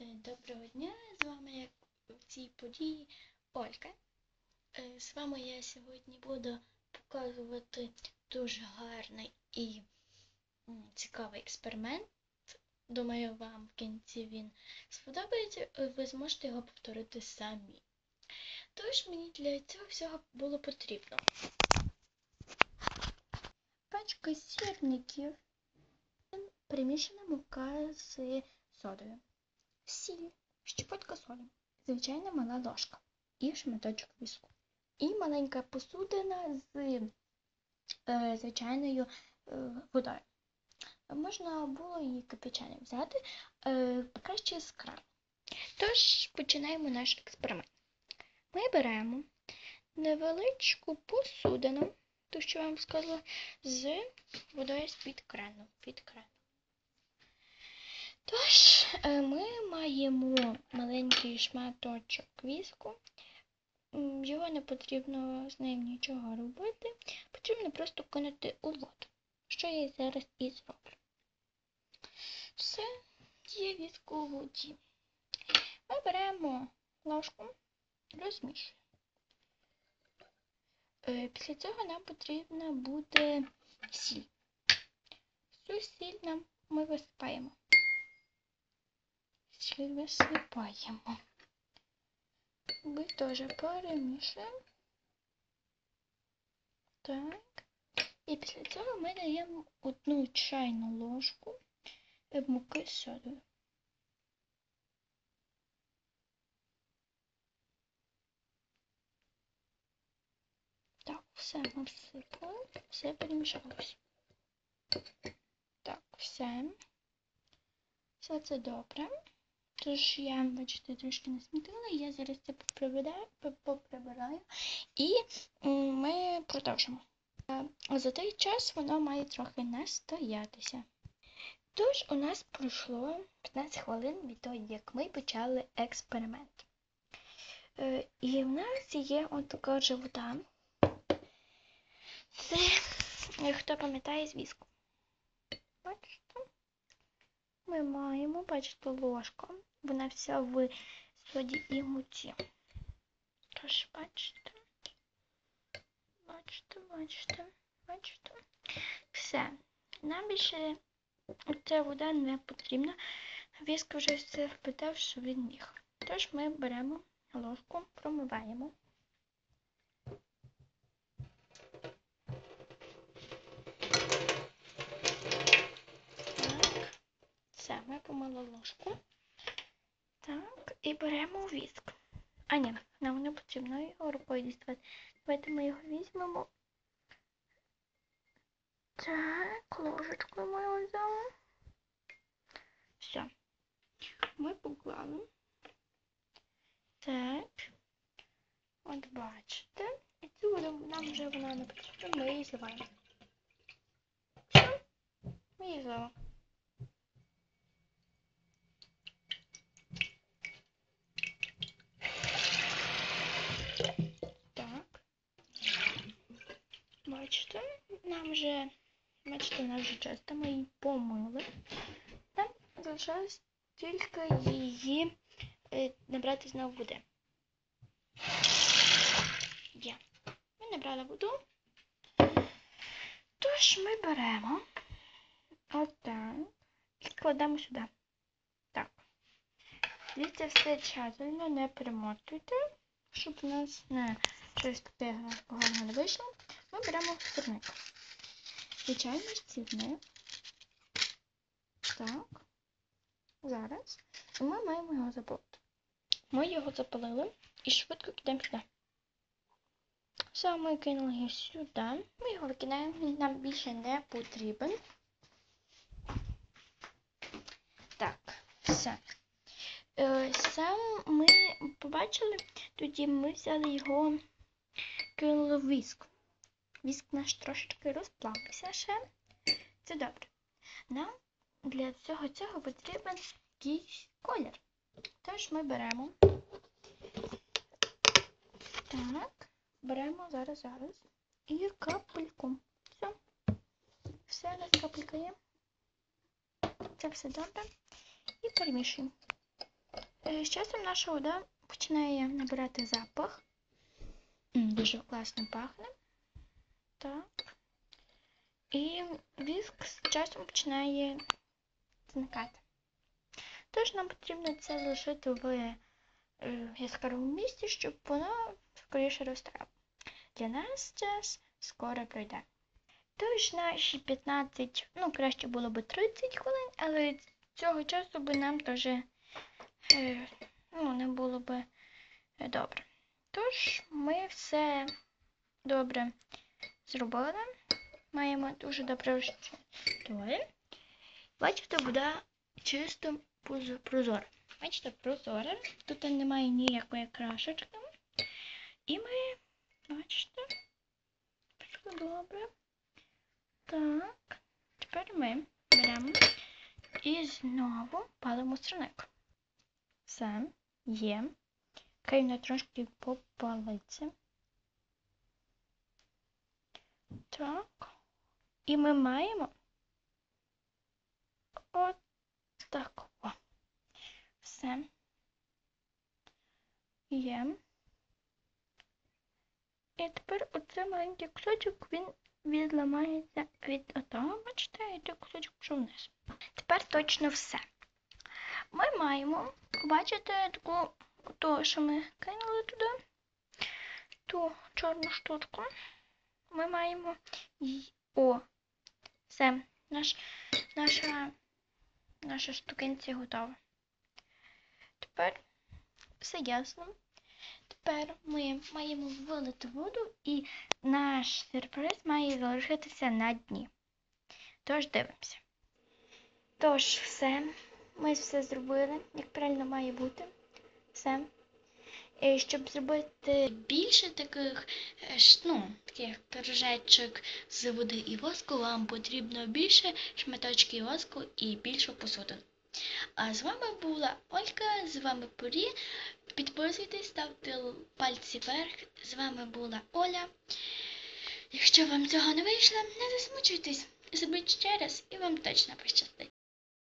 Е, Доброго дня, з вами як в цій події Олька. Е, З вами я сьогодні буду показувати дуже гарний і цікавий експеримент. Думаю, вам в кінці він сподобається, е, ви зможете його повторити самі. Тож мені для цього всього було потрібно пачка сірників, перемішана мука з содою сіль, щепотка солі, звичайна мала ложка і шматочок віску. І маленька посудина з е, звичайною е, водою. Можна було її кипяченим взяти е, краще з крану. Тож починаємо наш експеримент. Ми беремо невеличку посудину, ту, що я вам сказала, з водою з-під крану. Під крану. Тож, е, ми маємо маленький шматочок віску. Його не потрібно з ним нічого робити. Потрібно просто кинути у воду, що я зараз і зроблю. Все, є віск у воді. Ми беремо ложку, розмішуємо. Е, Після цього нам потрібна буде сіль. Цю сіль нам ми висипаємо. Сіль висипаємо. Ми теж перемішуємо. Так. І після цього ми даємо одну чайну ложку муки з содою. Так, все ми всипали, все перемішалося. Так, все. Все це добре. Тож я, бачите, трошки насмітила, я зараз це поприбираю, і ми продовжимо. За той час воно має трохи настоятися. Тож у нас пройшло 15 хвилин від того, як ми почали експеримент. Е, І в нас є от така. Це, хто пам'ятає, зв'язку. Бачите? Ми маємо, бачите, ложку. Вона вся в соді і муці. Тож, бачите. Бачите, бачите, бачите. Все. Нам більше ця вода не потрібна. Віск вже все впитав, що він міг. Тож ми беремо ложку, промиваємо. Так. Все, ми помили ложку. І беремо віск. А ні, нам не потрібно його рукою діставати. Давайте ми його візьмемо. Так, ложечкою ми його взяли. Все. Ми поклали. Так. От бачите. І цю нам вже вона не потрібна, ми її зливаємо. Все. Ми її зливаємо. Так. Бачите, нам вже, бачите, вона вже чисто, ми її помили. Нам залишилось тільки її е, набрати знову води. Є. Ми набрали воду. Тож ми беремо отак і кладемо сюди. Так. Дивіться, все тщательно, не перемотуйте, щоб у нас не щось таке гарно не вийшло. Ми беремо сірник. Звичайний сірник. Так. Зараз. І ми маємо його запалити. Ми його запалили і швидко кидаємо сюди. Все, ми кинули його сюди. Ми його викидаємо, він нам більше не потрібен. Так, все. Е, Сам ми побачили, тоді ми взяли його, кинули в віск. Віск наш трошечки розплавився ще. Це добре. Нам для всього цього потрібен якийсь колір. Тож ми беремо. Так, беремо зараз, зараз. І капельку. Все. Все, нас капелька є. Це все добре. І перемішуємо. Е, З часом наша вода починає набирати запах. Дуже класно пахне. Так. І віск з часом починає зникати. Тож нам потрібно це залишити в е, яскравому місці, щоб воно скоріше розтарало. Для нас час скоро пройде. Тож наші 15, ну краще було би 30 хвилин, але цього часу би нам теж е, ну, не було е, добре. Тож ми все добре зробили. Маємо дуже добре розчитувати. Бачите, вода чисто прозора. Бачите, прозора. Тут немає ніякої крашечки. І ми, бачите, добре. Так, тепер ми беремо і знову палимо сирник. Все, є. Крайно трошки попалиться. Так. І ми маємо от так. Все. Є. І тепер оцей маленький кусочок він відламається від отого, бачите, і той кусочок пішов вниз. Тепер точно все. Ми маємо, бачите, таку то, що ми кинули туди, ту чорну штучку. Ми маємо о, все, наш, наша, наша штукенція готова. Тепер все ясно. Тепер ми маємо вилити воду і наш сюрприз має залишитися на дні. Тож дивимося. Тож все, ми все зробили, як правильно має бути. Все. І щоб зробити більше таких, е, ну, таких кружечок з води і воску, вам потрібно більше шматочків воску і більшу посуду. А з вами була Олька, з вами Порі. Підписуйтесь, ставте пальці вверх. З вами була Оля. Якщо вам цього не вийшло, не засмучуйтесь. Зробіть ще раз і вам точно пощастить.